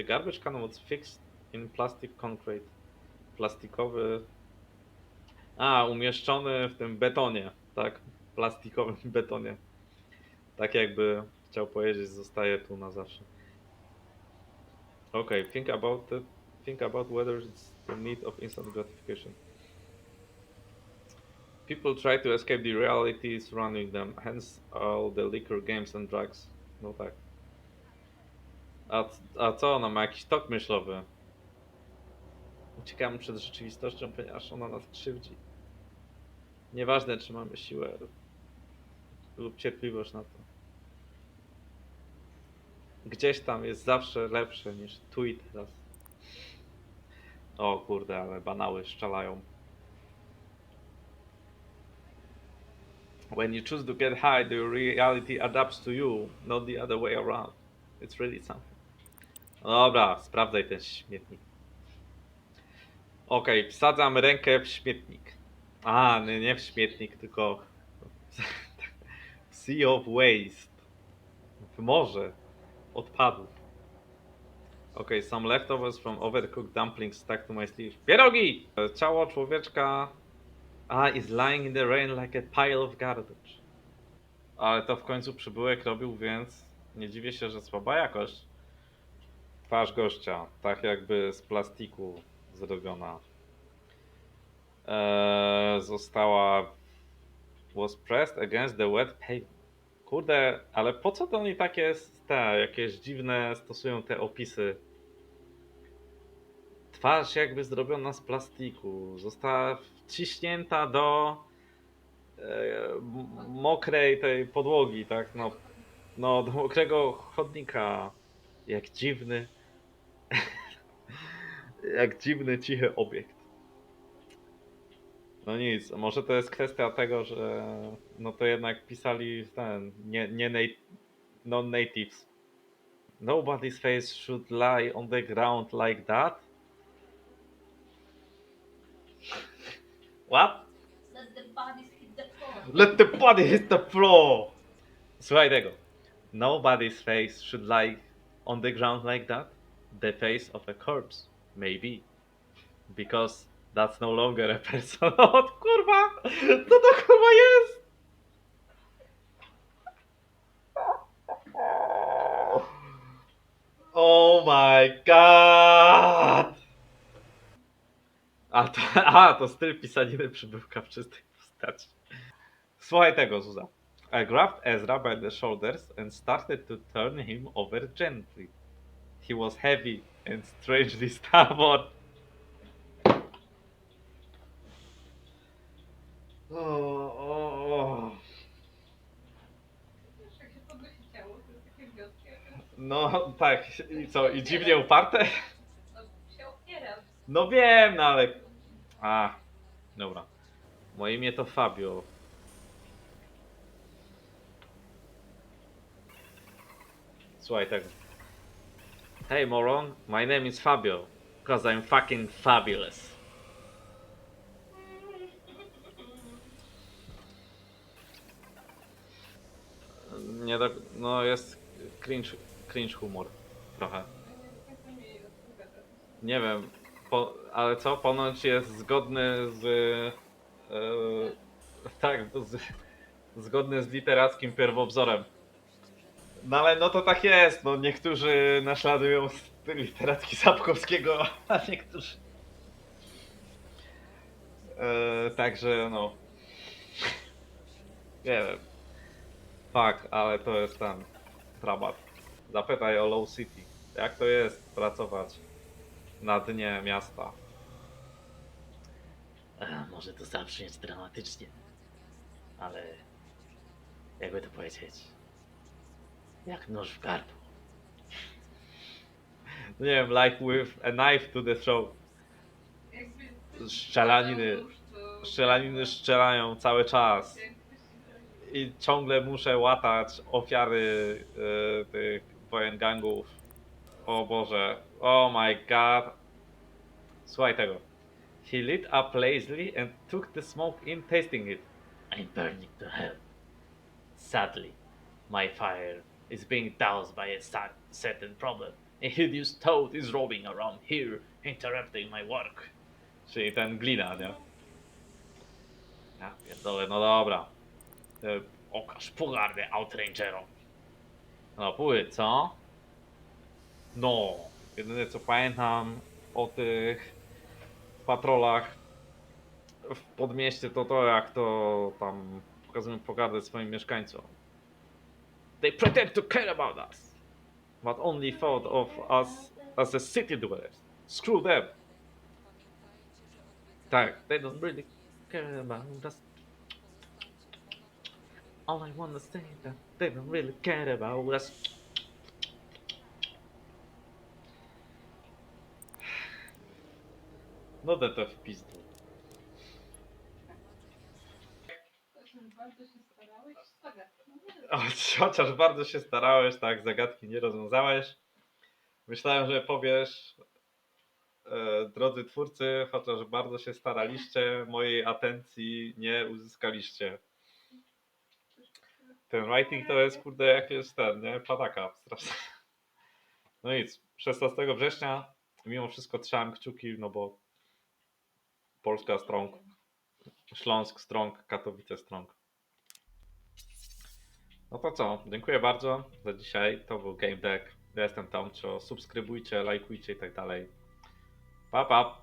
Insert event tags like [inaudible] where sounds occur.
The garbage can was fixed in plastic concrete. Plastikowy. A, umieszczony w tym betonie, tak? Plastikowym [laughs] betonie. Tak jakby chciał powiedzieć, zostaje tu na zawsze. Okay, think about it. Think about whether it's the need of instant gratification. People try to escape the reality surrounding them, hence all the liquor, games and drugs. No tak. A, a co ona ma? Jakiś tok myślowy. Uciekamy przed rzeczywistością, ponieważ ona nas krzywdzi. Nieważne, czy mamy siłę lub cierpliwość na to. Gdzieś tam jest zawsze lepsze niż tu i teraz. O kurde, ale banały szczelają. When you choose to get high, the reality adapts to you, not the other way around. It's really something. No dobra, sprawdzaj ten śmietnik. Okej, wsadzam rękę w śmietnik. A, nie, nie w śmietnik, tylko w Sea of Waste. W morze odpadów. Okay, some leftovers from overcooked dumplings stuck to my sleeve. Pierogi! Ciało człowieczka a, is lying in the rain like a pile of garbage. Ale to w końcu przybyłek robił, więc nie dziwię się, że słaba jakość. Twarz gościa, tak jakby z plastiku zrobiona. Eee, została was pressed against the wet pavement. Kurde, ale po co to oni takie te jakieś dziwne stosują te opisy? Twarz jakby zrobiona z plastiku. Została wciśnięta do e, mokrej tej podłogi, tak? No, no, do mokrego chodnika. Jak dziwny. [laughs] jak dziwny, cichy obiekt. No nic, może to jest kwestia tego, że no to jednak pisali ten, nie, nie nat- non-natives. Nobody's face should lie on the ground like that. What? Let the bodies hit the floor. Let the body hit the floor! Słuchaj tego. Nobody's face should lie on the ground like that. The face of a corpse, maybe. Because that's no longer a [laughs] person. O kurwa! Co to kurwa jest? Oh my god! A to, [laughs] a, to styl pisaniny przybyłka w czystej postaci. Słuchaj tego, Zuza. I grabbed Ezra by the shoulders and started to turn him over gently. He was heavy and strangely [laughs] stubborn. O, o, o. Takie wiotkie. No tak, i co, i dziwnie uparte? No, wiem, no ale... A, dobra. Moje imię to Fabio. Słuchaj tego. Hey moron, my name is Fabio. Because I'm fucking fabulous. Nie do... No jest cringe, cringe humor. Trochę. Nie wiem, po, ale co? Ponoć jest zgodny z. E, tak, z, zgodny z literackim pierwowzorem. No ale no to tak jest, no niektórzy naśladują styl literacki Sapkowskiego, [laughs] a niektórzy. E, także no. [laughs] Nie wiem. Fakt, ale to jest ten dramat. Zapytaj o Low City. Jak to jest pracować na dnie miasta. A, może to zabrzmieć dramatycznie, ale jakby to powiedzieć, jak nóż w gardło. Nie wiem, like with a knife to the throat. Jakby Strzelaniny. to- Strzelaniny strzelają cały czas. jakby się- I ciągle muszę łatać ofiary e, tych wojen gangów. O Boże. Oh my god. Słuchaj tego. He lit up lazily and took the smoke in, tasting it. I'm burning to hell. Sadly, my fire is being doused by a cer- certain problem. [laughs] A hideous toad is roaming around here, interrupting my work. Czyli ten glina, nie? Ja pierdolę, no dobra. E, Okaż pogardę Outrangerom. No pójdź, co? No, jedyne co pamiętam o tych patrolach w podmieście to to jak to tam pokazują pogardę swoim mieszkańcom. They pretend to care about us, but only thought of us as a city dwellers. Screw them. Tak, they don't really care about us. All I wanna say is that they don't really care about us. No to w pizdu. [laughs] Chociaż bardzo się starałeś, tak, zagadki nie rozwiązałeś. Myślałem, że powiesz, e, drodzy twórcy, chociaż bardzo się staraliście, mojej atencji nie uzyskaliście. Ten writing to jest, kurde, jakieś ten, nie? Pataka strasznie. No nic, 16 września mimo wszystko trzymam kciuki, no bo Polska strong, Śląsk strong, Katowice strong. No to co, dziękuję bardzo za dzisiaj. To był Game Deck. Ja jestem Tomcio. Subskrybujcie, lajkujcie i tak dalej. Pa, pa!